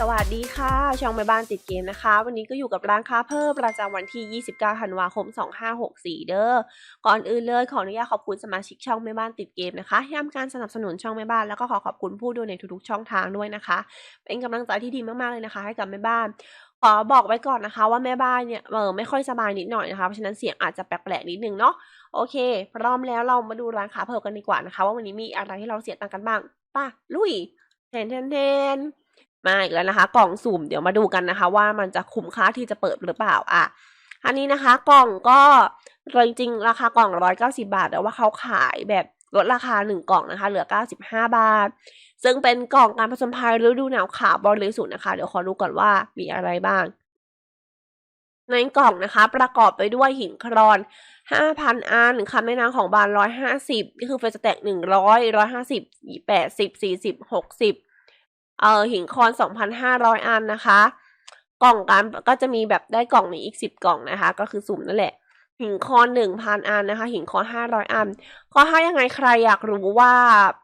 สวัสดีค่ะ ช่องแม่บ้านติดเกมนะคะ วันนี้ก็อยู่กับร้านค้าเพิ่มประจำวันที่ 29 ธันวาคม 2564 เด้อ ก่อนอื่นเลยขออนุญาตขอบคุณสมาชิกช่องแม่บ้านติดเกมนะคะที่ทำการสนับสนุนช่องแม่บ้านแล้วก็ขอขอบคุณผู้ดูในทุกๆช่องทางด้วยนะคะ เป็นกำลังใจที่ดีมากๆเลยนะคะ ให้กับแม่บ้านขอบอกไว้ก่อนนะคะว่าแม่บ้านเนี่ยเออไม่ค่อยสบายนิดหน่อยนะคะเพราะฉะนั้นเสียงอาจจะแปลกๆนิดนึงเนาะโอเค พร้อมแล้วเรามาดูร้านค้าเพิ่มกันดีกว่านะคะ ว่าวันนี้มีอะไรที่เราเสียตังค์กันบ้างป่ะลุยแทนแทนแทน มาอีกแล้วนะคะ กล่องสุ่มเดี๋ยวมาดูกันนะคะ ว่ามันจะคุ้มค่าที่จะเปิดหรือเปล่าอะอันนี้นะคะกล่องก็จริงๆราคากล่องร้อยเก้าสิบาท แต่ว่าเขาขายแบบลดราคาหนึ่งกล่องนะคะ เหลือเก้าสิบห้าบาท ซึ่งเป็นกล่องการผสมพายฤดูหนาวขาวบริสุทธิ์นะคะ เดี๋ยวขอดูก่อนว่ามีอะไรบ้าง ในกล่องนะคะ ประกอบไปด้วยหินครอน 5,000 อันคำแนะนงของบาน 150 นี่คือเฟสแต็ก100 150 80 40 60 เออหินคอน 2,500 อันนะคะ กล่องการก็จะมีแบบได้กล่องนี้อีก 10 กล่องนะคะ ก็คือสุ่มนั่นแหละ หินคอน 1,000 อันนะคะ หินคอน 500 อันก็ถ้ายังไงใครอยากรู้ว่า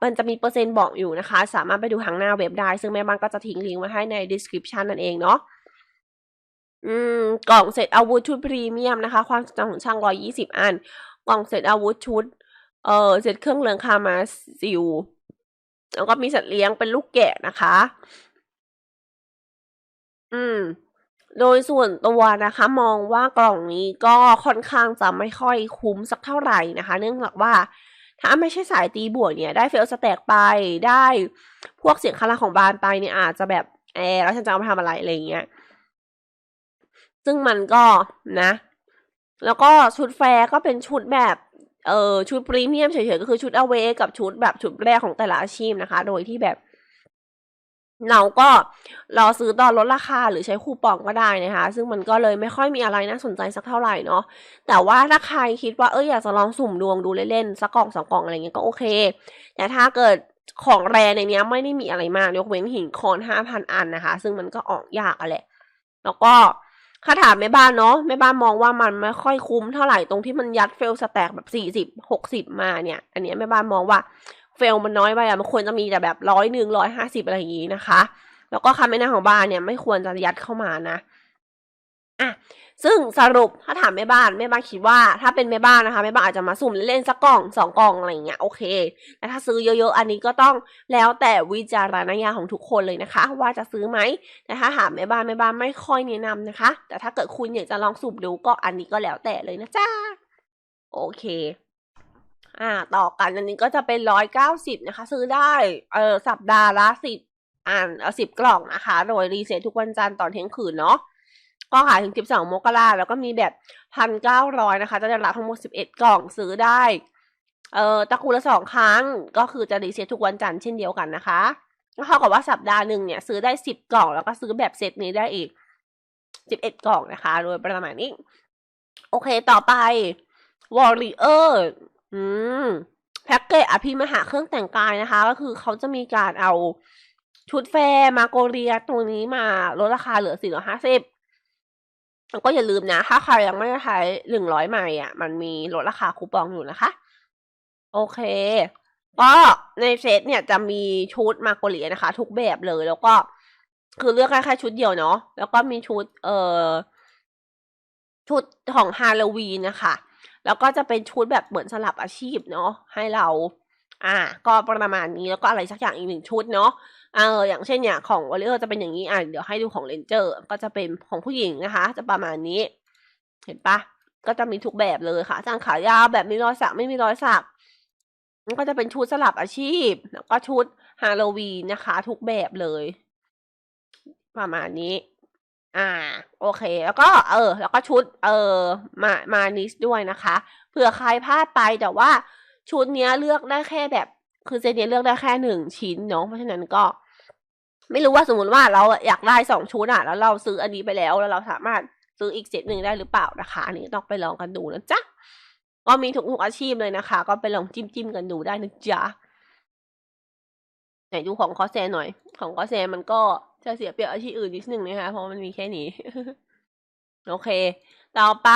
มันจะมีเปอร์เซ็นต์บอกอยู่นะคะ สามารถไปดูทางหน้าเว็บได้ ซึ่งแม่บ้านก็จะทิ้งลิงก์ไว้ให้ใน description นั่นเองเนาะอืมกล่องเสร็จอาวุธชุดพรีเมียมนะคะ ความจำของช่าง120อัน กล่องเสร็จอาวุธชุด เอ่อเสร็จเครื่องเรืองคามาซิล แล้วก็มีสัตว์เลี้ยงเป็นลูกแกะนะคะ อืม โดยส่วนตัวนะคะ มองว่ากล่องนี้ก็ค่อนข้างจะไม่ค่อยคุ้มสักเท่าไหร่นะคะ เนื่องจากว่าถ้าไม่ใช่สายตีบวกเนี่ย ได้เฟลสแต็กไปได้พวกเสียงคาราของบานไปเนี่ยอาจจะแบบแอแล้วฉันจะเอามาทำอะไรอะไรเงี้ย ซึ่งมันก็นะ แล้วก็ชุดแฟร์ก็เป็นชุดแบบ เออชุดพรีเมียมเฉยๆก็คือชุดอเวกับชุดแบบชุดแรกของแต่ละอาชีพนะคะ โดยที่แบบ เราก็รอซื้อตอนลดราคาหรือใช้คูปองก็ได้นะคะ ซึ่งมันก็เลยไม่ค่อยมีอะไรน่าสนใจสักเท่าไหร่เนาะแต่ว่าถ้าใครคิดว่าเอออยากจะลองสุ่มดวงดูเล่นๆสักกล่องสองกล่องอะไรเงี้ยก็โอเค แต่ถ้าเกิดของแรในเนี้ยไม่ได้มีอะไรมากยกเว้นหินคอนห้าพันอันนะคะ ซึ่งมันก็ออกยากอะแหละแล้วก็ คาถามแม่บ้านเนาะแม่บ้านมองว่ามันไม่ค่อยคุ้มเท่าไหร่ตรงที่มันยัดเฟลสแต็กแบบสี่สิบหกสิบมาเนี่ย อันนี้แม่บ้านมองว่าเฟลมันน้อยไปอะมันควรจะมีแต่แบบร้อยหนึ่งร้อยห้าสิบอะไรอย่างงี้นะคะ แล้วก็คำแนะนำของบ้านเนี่ยไม่ควรจะยัดเข้ามานะอะ ซึ่งสรุปถ้าถามแม่บ้านแม่บ้านคิดว่าถ้าเป็นแม่บ้านนะคะแม่บ้านอาจจะมาสุ่มเล่นๆสักกล่องสองกล่องอะไรอย่างเงี้ยโอเค แต่ถ้าซื้อเยอะๆ อันนี้ก็ต้องแล้วแต่วิจารณญาณของทุกคนเลยนะคะ ว่าจะซื้อไหมแต่ถ้าถามแม่บ้านแม่บ้านไม่ค่อยแนะนำนะคะ แต่ถ้าเกิดคุณอยากจะลองสูบดูก็อันนี้ก็แล้วแต่เลยนะจ๊ะโอเคอ่าต่อกันอันนี้ก็จะเป็นร้อยเก้าสิบนะคะ ซื้อได้เออสัปดาห์ละสิบอ่านเออสิบกล่องนะคะ โดยรีเซ็ตทุกวันจันทร์ตอนเที่ยงคืนเนาะ ก็ขายถึงสิบสองมกราแล้วก็มีแบบพันเก้าร้อยนะคะ จะได้รับทั้งหมดสิบเอ็ดกล่องซื้อได้ เอ่อตะคูละสองครั้ง ก็คือจะรีเซ็ตทุกวันจันทร์เช่นเดียวกันนะคะก็เท่ากับว่าสัปดาห์หนึ่งเนี่ย ซื้อได้สิบกล่อง แล้วก็ซื้อแบบเซตนี้ได้อีกสิบเอ็ดกล่องนะคะ โดยประมาณนี้ โอเคต่อไป Warrior อืมแพ็กเกจอภิมหาเครื่องแต่งกายนะคะ ก็คือเขาจะมีการเอาชุดแฟร์มาโกเรียตัวนี้มาลดราคาเหลือ450แล้ว ก็อย่าลืมนะ ถ้าใครยังไม่ได้ใช้100ใหม่อะ มันมีลดราคาคูปองอยู่นะคะ โอเค ก็ในเซตเนี่ยจะมีชุดมาโกเรียนะคะ ทุกแบบเลยแล้วก็ คือเลือกแค่แค่ชุดเดียวเนาะแล้วก็มีชุด เอ่อชุดของฮาโลวีนนะคะ แล้วก็จะเป็นชุดแบบเหมือนสลับอาชีพเนาะให้เรา อ่า ก็ประมาณนี้แล้วก็อะไรสักอย่างอีกหนึ่งชุดเนาะ เอออย่างเช่นเนี่ยของวอลเลอร์จะเป็นอย่างนี้อะเดี๋ยวให้ดูของเลนเจอร์ก็จะเป็นของผู้หญิงนะคะ จะประมาณนี้ เห็นปะก็จะมีทุกแบบเลยค่ะสั้นขายาวแบบมีรอยสักไม่มีรอยสักก็จะเป็นชุดสลับอาชีพแล้วก็ชุดฮาโลวีนนะคะ ทุกแบบเลย ประมาณนี้ อ่า โอเค แล้วก็ เออ แล้วก็ชุด เออ มามานิสด้วยนะคะเผื่อใครพลาดไปแต่ว่าชุดเนี้ยเลือกได้แค่แบบ คือเซตเนี้ยเลือกได้แค่หนึ่งชิ้นเนาะเพราะฉะนั้นก็ ไม่รู้ว่าสมมติว่าเราอยากได้สองชุดอะแล้วเราซื้ออันนี้ไปแล้วแล้วเราสามารถซื้ออีกเซตหนึ่งได้หรือเปล่านะคะอันนี้ต้องไปลองกันดูนะจ๊ะก็มีทุกทุกอาชีพเลยนะคะ ก็ไปลองจิ้มจิ้มกันดูได้นะจ๊ะไหนดูของคอแซหน่อย ของคอแซมันก็จะเสียเปรียบอาชีพอื่นนิดนึงนะคะเพราะมันมีแค่นี้ โอเค ต่อไป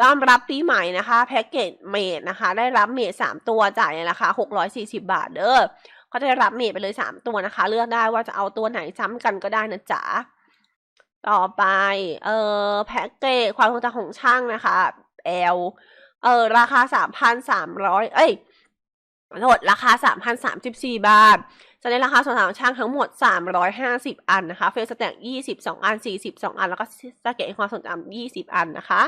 ต้อนรับปีใหม่นะคะ แพ็กเกจเมดนะคะ ได้รับเมดสามตัวจ่ายในราคาหกร้อยสี่สิบาทเด้อก็จะได้รับเมดไปเลยสามตัวนะคะ เลือกได้ว่าจะเอาตัวไหนซ้ำกันก็ได้นะจ๊ะต่อไป เออแพ็กเกจความทรงจำของช่างนะคะ L เออราคาสามพันสามร้อยเอ้ยโทษราคาสามพันสามสิบสี่บาท จะได้ราคาส่วนต่างของช่างทั้งหมดสามร้อยห้าสิบอันนะคะ เฟลสแต็กยี่สิบสองอันสี่สิบสองอัน แล้วก็สเก็ตความทรงจำยี่สิบอันนะคะ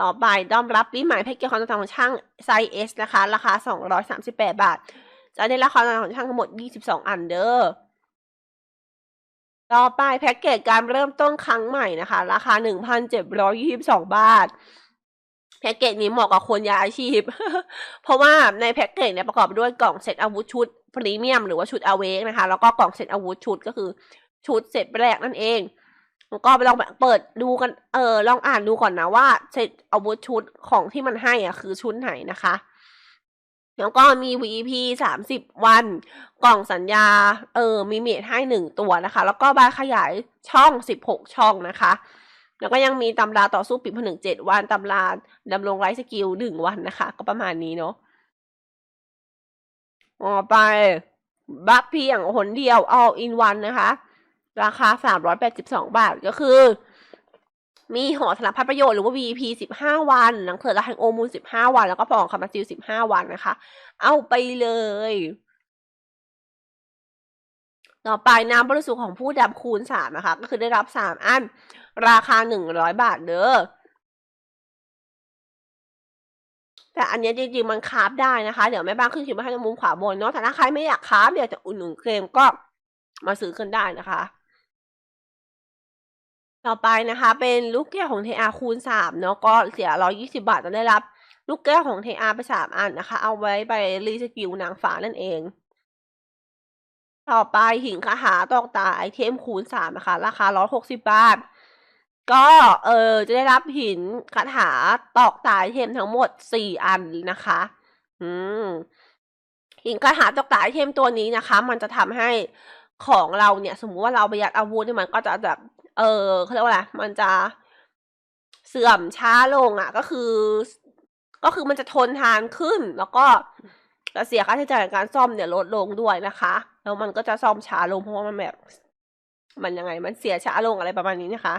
ต่อไปด้อมรับรีหมายแพ็กเกจความทรงจำของช่างไซส์ S นะคะ ราคาสองร้อยสามสิบแปดบาท จะได้ราคาส่วนต่างของช่างทั้งหมดยี่สิบสองอันเด้อ ต่อไปแพ็กเกจการเริ่มต้นครั้งใหม่นะคะ ราคาหนึ่งพันเจ็ดร้อยยี่สิบสองบาท แพ็กเกจนี้เหมาะกับคนยาอาชีพ เพราะว่าในแพ็กเกจเนี่ยประกอบด้วยกล่องเซตอาวุธชุดพรีเมียมหรือว่าชุดอเวกนะคะ แล้วก็กล่องเซตอาวุธชุดก็คือชุดเซตแรกนั่นเองแล้วก็ไปลองเปิดดูกัน เออลองอ่านดูก่อนนะว่าเซตอาวุธชุดของที่มันให้อะคือชุดไหนนะคะแล้วก็มี VP สามสิบวัน กล่องสัญญา เออ มีเมทให้หนึ่งตัวนะคะ แล้วก็บานขยายช่องสิบหกช่องนะคะ แล้วก็ยังมีตำราต่อสู้ปิดผนึกเจ็ดวันตำราดำรงไร้สกิลหนึ่งวันนะคะ ก็ประมาณนี้เนาะต่อไปบัฟเพียงหนเดียว all in one นะคะ ราคาสามร้อยแปดสิบสองบาทก็คือ มีหอสารพัดประโยชน์หรือว่า VP สิบห้าวัน หนังเสือและห่งโอมูลสิบห้าวัน แล้วก็พองคามาซิลสิบห้าวันนะคะ เอาไปเลย ต่อไปน้ำบริสุทธิ์ของผู้ดำคูณสามนะคะ ก็คือได้รับสามอัน ราคาหนึ่งร้อยบาทเด้อแต่อันนี้จริงๆมันคาฟได้นะคะ เดี๋ยวแม่บ้านขึ้นคลิปมาให้ในมุมขวาบนเนาะแต่ถ้าใครไม่อยากคราฟอยากจะอุ่นหนุนเกมก็มาซื้อกันได้นะคะ ต่อไปนะคะ เป็นลูกแก้วของเทอาคูณสามเนาะก็เสียร้อยี่สิบาทจะได้รับ ลูกแก้วของเทอาไปสามอันนะคะ เอาไว้ไปรีสกิลนางฟ้านั่นเอง ต่อไปหินคาหาตอกตาไอเทมคูณสามนะคะ ราคาร้อยหกสิบบาท ก็เออจะได้รับหินคาถาตอกตาไอเทมทั้งหมดสี่อันนะคะ อืมหินคาถาตอกตาไอเทมตัวนี้นะคะ มันจะทำให้ของเราเนี่ย สมมุติว่าเราประหยัดอาวุธเนี่ยมันก็จะแบบเออเขาเรียกว่าอะไรมันจะเสื่อมช้าลงอะ ก็คือ ก็คือมันจะทนทานขึ้น แล้วก็จะเสียค่าใช้จ่ายในการซ่อมเนี่ยลดลงด้วยนะคะแล้วมันก็จะซ่อมช้าลงเพราะว่ามันแบบ มันยังไงมันเสียช้าลงอะไรประมาณนี้นะคะ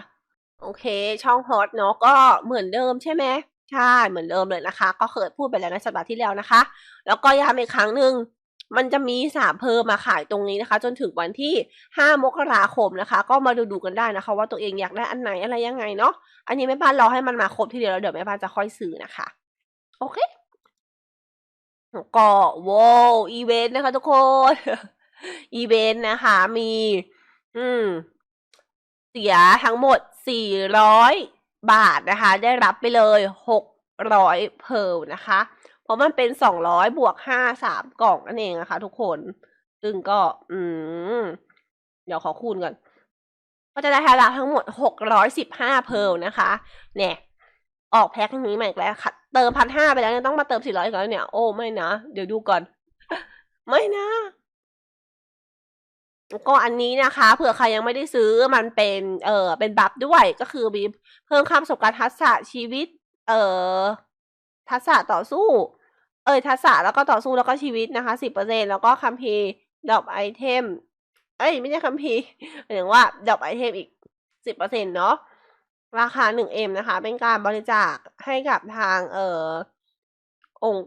โอเค ช่องฮอตเนาะก็เหมือนเดิมใช่ไหมใช่เหมือนเดิมเลยนะคะ ก็เคยพูดไปแล้วในสัปดาห์ที่แล้วนะคะ แล้วก็ย้ำอีกครั้งหนึ่งมันจะมีสามเพิ่มมาขายตรงนี้นะคะ จนถึงวันที่ห้ามกราคมนะคะ ก็มาดูดูกันได้นะคะ ว่าตัวเองอยากได้อันไหนอะไรยังไงเนาะอันนี้แม่บ้านรอให้มันมาครบทีเดียวแล้วเดี๋ยวแม่บ้านจะค่อยซื้อนะคะ โอเคก็ว้อีเวนต์นะคะทุกคนอีเวนต์นะคะ มี อืม เสียทั้งหมด 400 บาทนะคะ ได้รับไปเลย 600 เพลนะคะ เพราะมันเป็น 200 บวก 5 3 กล่องนั่นเองนะคะ ทุกคน ซึ่งก็ อืม เดี๋ยวขอคูณก่อน ก็จะได้ให้รับทั้งหมด 615 เพลนะคะ เนี่ยออกแพ็คนี้มาอีกแล้วค่ะเติมพันห้าไปแล้วต้องมาเติม400อีกแล้วเนี่ย โอ้ไม่นะ เดี๋ยวดูก่อน ไม่นะ ก็อันนี้นะคะ เผื่อใครยังไม่ได้ซื้อมันเป็นเออเป็นบัฟด้วยก็คือมีเพิ่มค่าประสบการณ์ทักษะชีวิต เออทักษะต่อสู้ เอยทักษะแล้วก็ต่อสู้แล้วก็ชีวิตนะคะสิบเปอร์เซ็นแล้วก็คัมภีร์ดรอปไอเทม เอ้ยไม่ใช่คัมภีร์หมายถึงว่าดรอปไอเทมอีกสิบเปอร์เซ็นเนาะราคาหนึ่งเอ็มนะคะ เป็นการบริจาคให้กับทางเอ่อองค์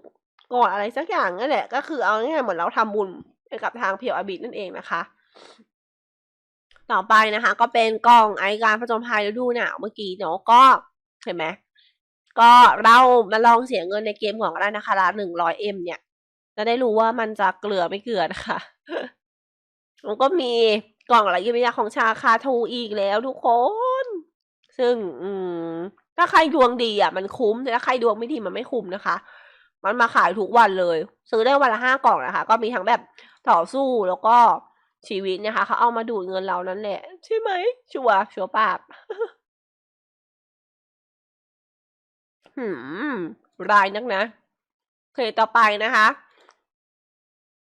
กรอะไรสักอย่างนั่นแหละ ก็คือเอาง่ายๆเหมือนเราทำบุญให้กับทางเพียวอบิดนั่นเองนะคะ ต่อไปนะคะ ก็เป็นกล่องไอการผจญภัยฤดูหนาวเมื่อกี้เนาะก็เห็นไหมก็เรามาลองเสียเงินในเกมของเรานะคะละหนึ่งร้อยเอ็มเนี่ย จะได้รู้ว่ามันจะเกลือไม่เกลือนะคะมันก็มีกล่องอะไรยิบยาของชาคาทูอีกแล้วทุกคน ซึ่ง อืม ถ้าใครดวงดีอะ มันคุ้มแต่ถ้าใครดวงไม่ดีมันไม่คุ้มนะคะ มันมาขายทุกวันเลย ซื้อได้วันละห้ากล่องนะคะ ก็มีทั้งแบบต่อสู้แล้วก็ ชีวิตนะคะเขาเอามาดูดเงินเรานั่นแหละ ใช่ไหม ชัวร์ชัวร์ปาบหืมรายนักนะโอเคต่อไปนะคะ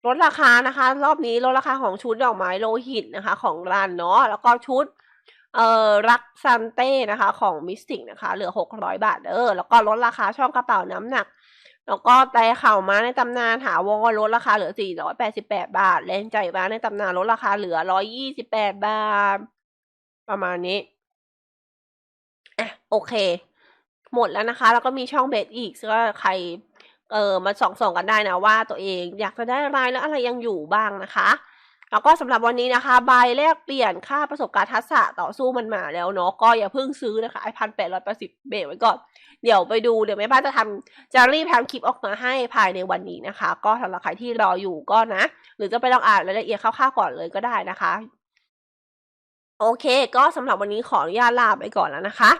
ลดราคานะคะ รอบนี้ลดราคาของชุดดอกไม้โลหิตนะคะ ของรันเนาะแล้วก็ชุดเอ่อรักซันเต้นะคะ ของมิสติกนะคะ เหลือหกร้อยบาทเออแล้วก็ลดราคาช่องกระเป๋าน้ำหนัก แล้วก็ไต่ข่าม้าในตำนานถาวรลดราคาเหลือ 488 บาท แรงใจม้าในตำนานลดราคาเหลือ 128 บาท ประมาณนี้ อะ โอเค หมดแล้วนะคะ แล้วก็มีช่องเบสอีกก็ใคร เออมาส่องส่องกันได้นะว่าตัวเองอยากจะได้อะไรแล้วอะไรยังอยู่บ้างนะคะ แล้วก็สำหรับวันนี้นะคะ ใบแลกเปลี่ยนค่าประสบการณ์ทักษะต่อสู้มันมาแล้วเนาะก็อย่าเพิ่งซื้อนะคะไอพันแปดร้อยแปดสิบเบรกไว้ก่อนเดี๋ยวไปดูเดี๋ยวแม่บ้านจะทำจะรีบทำคลิปออกมาให้ภายในวันนี้นะคะ ก็สำหรับใครที่รออยู่ก็นะ หรือจะไปลองอ่านรายละเอียดคร่าวๆก่อนเลยก็ได้นะคะ โอเค ก็สำหรับวันนี้ขออนุญาตลาไปก่อนแล้วนะคะ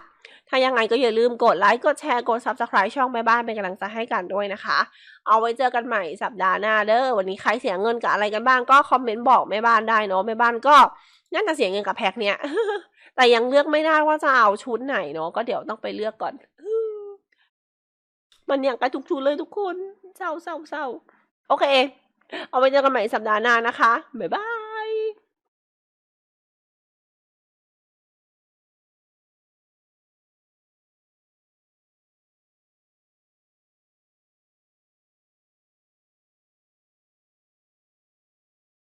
ถ้ายังไงก็อย่าลืมกดไลค์ กดแชร์ กด subscribe ช่องแม่บ้านเป็นกำลังใจให้กันด้วยนะคะ เอาไว้เจอกันใหม่สัปดาห์หน้าเด้อ วันนี้ใครเสียเงินกับอะไรกันบ้างก็คอมเมนต์บอกแม่บ้านได้เนาะ แม่บ้านก็น่าจะเสียเงินกับแพ็คเนี้ย แต่ยังเลือกไม่ได้ว่าจะเอาชุดไหนเนาะ ก็เดี๋ยวต้องไปเลือกก่อน มันอย่างกระทุกชุดเลยทุกคน เศร้าเศร้าเศร้าโอเค เอาไว้เจอกันใหม่สัปดาห์หน้านะคะ บ๊ายบาย